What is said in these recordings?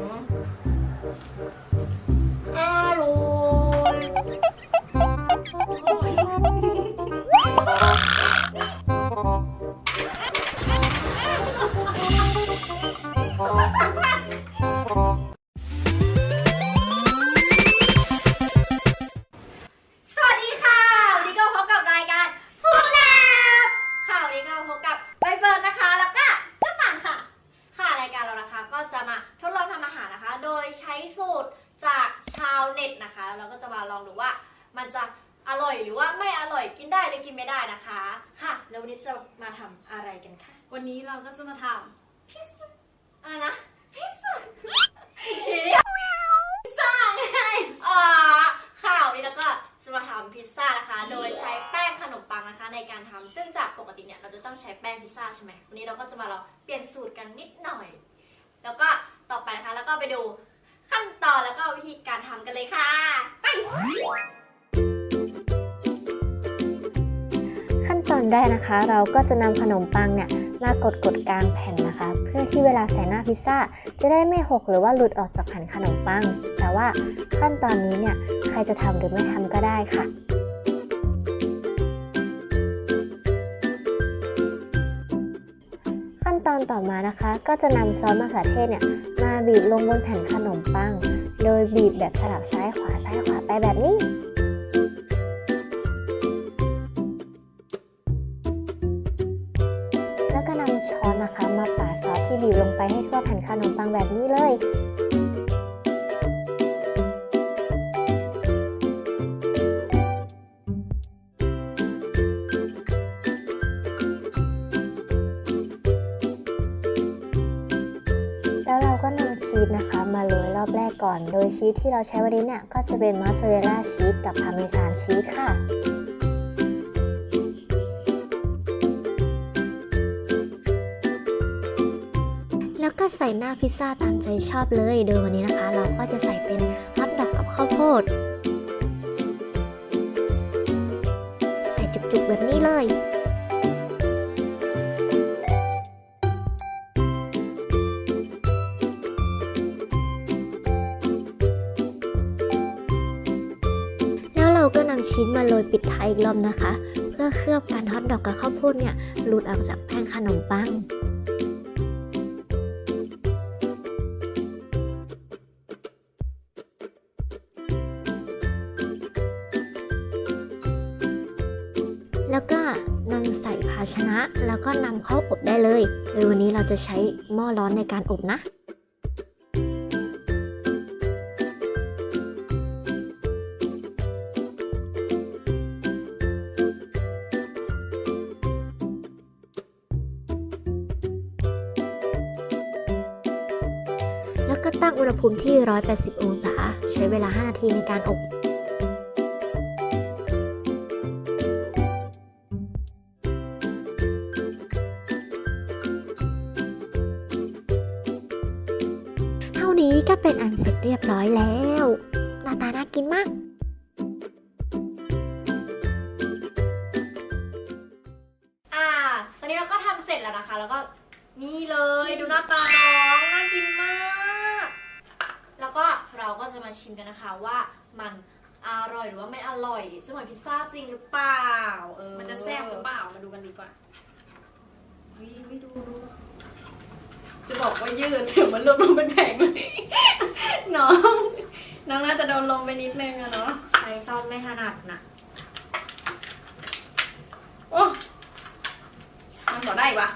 อ เน็ตนะคะแล้วเราก็จะมาลองดูว่ามันจะอร่อยหรือว่าไม่อร่อยกินได้หรือกินไม่ได้นะคะ ค่ะ แล้ววันนี้จะมาทำอะไรกันคะวันนี้เราก็จะมาทพิซซ่าอะไรนะพิซซ่าอีกทีดิพิซซ่าไงอ๋อค่ะวันนี้เราก็จะมาทำพิซซ่านะคะ โดยใช้แป้งขนมปังนะคะ ในการทำซึ่งจากปกติเนี่ยเราจะต้องใช้แป้งพิซซ่าใช่ไหมวันนี้เราก็จะมาลองเปลี่ยนสูตรกันนิดหน่อย แล้วก็ต่อไปนะคะแล้วก็ไปดูขั้นตอนแล้วก็วิธีการทำกันเลยค่ะ ขั้นะคะ เราก็จะนำขนมปังเนี่ยมากดกดกลางแผ่นนะคะ เพื่อที่เวลาใส่หน้าพิซซ่าจะได้ไม่หกหรือว่าหลุดออกจากแผ่นขนมปัง แต่ว่าขั้นตอนนี้เนี่ยใครจะทำหรือไม่ทำก็ได้ค่ะขั้นตอนต่อมานะคะก็จะนำซอสมะเขือเทศเนี่ยมาบีบลงบนแผ่นขนมปัง โดยบีบแบบสลับซ้ายขวาซ้ายขวาไปแบบนี้ แผ่นขนมปังแบบนี้เลย แล้วเราก็นำชีสนะคะ มาโรยรอบแรกก่อน โดยชีสที่เราใช้วันนี้เนี่ย ก็จะเป็นมอสซาเรลล่าชีสกับพาร์เมซานชีสค่ะ ใส่หน้าพิซซ่าตามใจชอบเลย โดยวันนี้นะคะ เราก็จะใส่เป็นฮอทดอกกับข้าวโพด ใส่จุกๆแบบนี้เลยแล้วเราก็นำชีสมาโรยปิดท้ายอีกรอบนะคะ เพื่อเคลือบการฮอทดอกกับข้าวโพดเนี่ยหลุดออกจากแป้งขนมปังาชนะแล้วก็นำเข้าอบได้เลยโดยวันนี้เราจะใช้หม้อร้อนในการอบนะแล้วก็ตั้งอุณหภูมิที่ 180 องศา ใช้เวลา 5 นาทีในการอบ นี้ก็เป็นอันเสร็จเรียบร้อยแล้วหน้าตาน่ากินมากอ่า ตอนนี้เราก็ทำเสร็จแล้วนะคะ แล้วก็นี่เลยดูหน้าตาน้องน่ากินมาก แล้วก็เราก็จะมาชิมกันนะคะว่ามันอร่อยหรือว่าไม่อร่อยซึ่งเหมือนพิซซ่าจริงหรือเปล่า เออำมันจะแซ่บหรือเปล่ามาดูกันดีกว่าวิวิดูดูจะ บอกว่ายืดถึงมันหลุดลงเป็นแผงเลย น้อง น้องน่าจะโดนลงไปนิดนึงอะเนาะใช้ซ่อมไม่ถนัดนะโอ้มันบ่ได้ปะ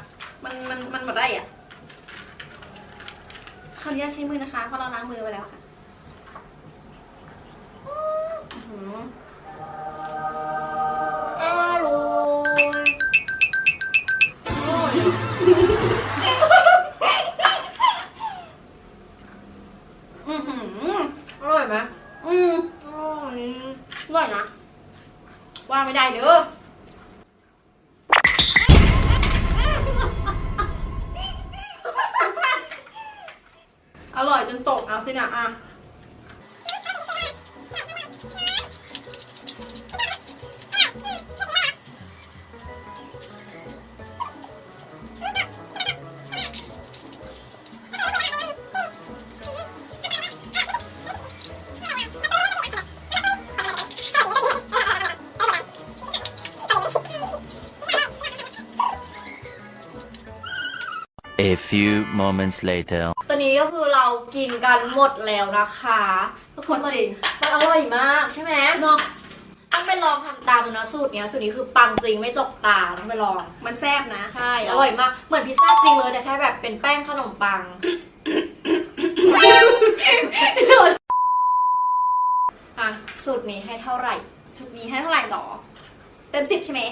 มันมันมันบ่ได้อะขออนุญาตใช้มือนะคะเพราะเราล้างมือไปแล้วค่ะอื้อหืออร่อย อื้อหือ อร่อยไหม อืม อร่อย อร่อยนะ ว่าไม่ได้เด้อ อร่อยจนตกเอาสินะอะ few moments later. ตอนนี้ก็คือเรากินกันหมดแล้วนะคะก็คือมันจริงมันอร่อยมากใช่ไหมเนาะต้องไปลองทำตามดูนะสูตรเนี้ยสูตรนี้คือปังจริงไม่จกตาต้องไปลอง มันแซ่บนะใช่อร่อยมากเหมือนพิซซ่าจริงเลยแต่แค่แบบเป็นแป้งขนมปังอะสูตรนี้ให้เท่าไหร่ชุดนี้ให้เท่าไหร่หรอเต็มสิบใช่ไหม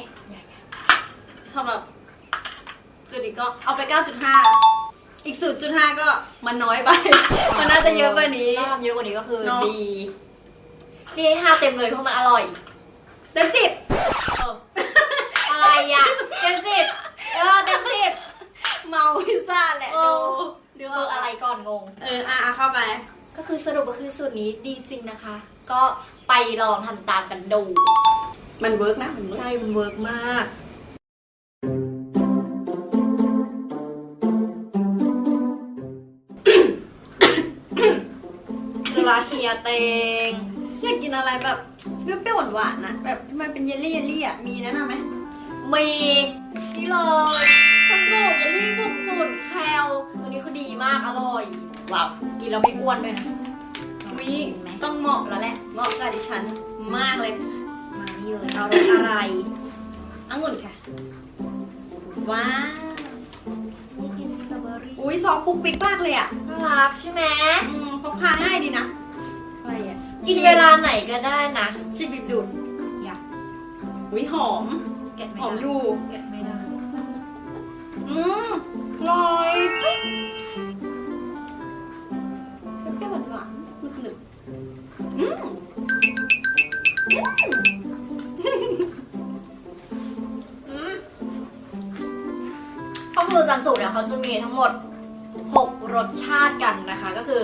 สำหรับจุด นี้ก็เอาไป 9.5 อีก 0.5 ก็มันน้อยไป มันน่าจะเยอะกว่านี้ ถ้าทำเยอะกว่านี้ก็คือเนอะ ดีนี่ให้ห้าเต็มเลยเพราะมันอร่อย เต็มสิบเอออะไรอะเต็มสิบเออเต็มสิบ เมาพิซซ่าแหละเอดูอดูเบอร์อะไรก่อนงง เอออะอะเข้าไป ก็คือสรุปก็คือสูตรนี้ดีจริงนะคะ ก็ไปลองทำตามกันดู มันเวิร์กนะมันเวิร์ก ใช่มันเวิร์กมากาเฮียเตงอยากกินอะไรแบบเปรี้ยวๆหวานๆนะแบบที่มันเป็นเยลลี่เยลลี่อะมีแนะนำไหมมีนี่เลยสันโดษเยลลี่บุกสูตรแคลตัวนี้คือดีมากอร่อยว้าวกินแล้วไม่อ้วนด้วยนะวิต้องเหมาะแล้วแหละเหมาะกับดิฉันมากเลย มานี่เลยเอารสอะไรองุ่นค่ะว้าวนี่กินสตรอเบอรี่อุ้ยซองปุ๊กปิ๊กมากเลยอะน่ารักใช่ไหมอืมพกพาง่ายดีนะอะไรอะ กินเวลาไหนก็ได้นะชิบิบดูดอยากอุ้ยหอม แกะไม่หอมได้อยู่แกะไม่ได้อืมอร่อยเปรี้ยวๆหวานๆหนึบหนึบๆอืมอืมก็คือจันสูตรเนี่ยเขาจะมีทั้งหมด 6 รสชาติกันนะคะ ก็คือ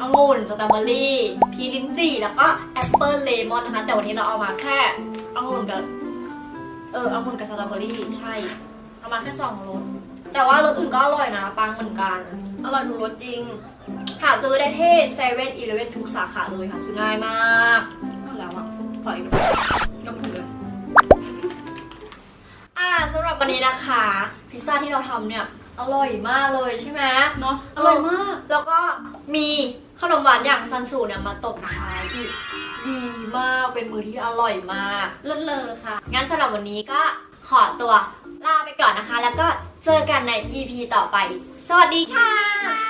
องุ่นสตรอเบอรี่ พีลิ้นจี่ แล้วก็แอปเปิลเลมอนนะคะ แต่วันนี้เราเอามาแค่องุ่นกับ เออองุ่นกับสตรอเบอรี่ใช่ เอามาแค่สองรส แต่ว่ารสอื่นก็อร่อยนะ ปังเหมือนกัน อร่อยทุกรสจริง หาซื้อได้ที่เซเว่นอีเลเว่นทุกสาขาเลยค่ะ ซื้อง่ายมากหมดแล้วอะขออีกยกถุงเลยอ่าสำหรับวันนี้นะคะ พิซซ่าที่เราทำเนี่ยอร่อยมากเลยใช่ไหมเนาะอร่อยมาก แล้วก็มีข นมหวานอย่างซันสูเนี่ยมาตบท้ายอีกดีมากเป็นมือที่อร่อยมากเลิศเลอค่ะ งั้นสำหรับวันนี้ก็ขอตัวลาไปก่อนนะคะ แล้วก็เจอกันใน EP ต่อไป สวัสดีค่ะ